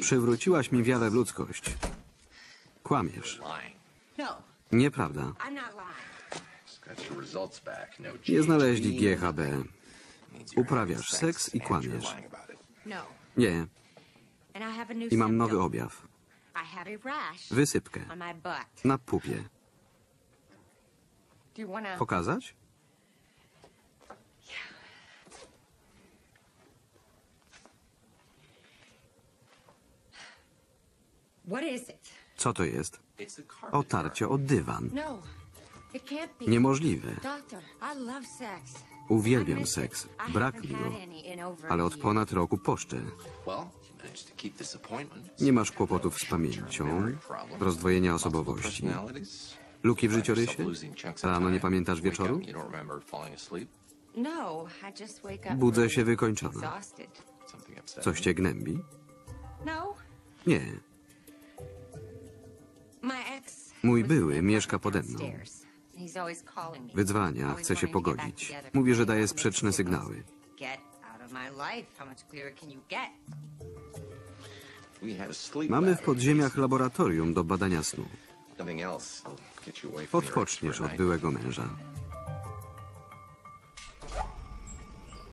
Przywróciłaś mi wiarę w ludzkość. Kłamiesz. Nieprawda. Nie znaleźli GHB. Uprawiasz seks i kłamiesz. Nie. I mam nowy objaw. Wysypkę. Na pupie. Pokazać? Co to jest? Otarcie o dywan. No, it can't be. Niemożliwe. Doctor, I love sex. Uwielbiam seks. Brak mi go. any in over Ale od ponad roku poszczę. Well, you managed to keep this appointment. Nie masz kłopotów z pamięcią, rozdwojenia osobowości. Personalities. Luki w życiorysie? losing chunks of Rano nie pamiętasz wieczoru? up, you don't remember falling asleep. No, I just wake up Budzę się wykończona. Coś cię gnębi? No, Nie. Mój były mieszka pode mną. Wydzwania, chce się pogodzić. Mówi, że daje sprzeczne sygnały. Mamy w podziemiach laboratorium do badania snu. Odpoczniesz od byłego męża.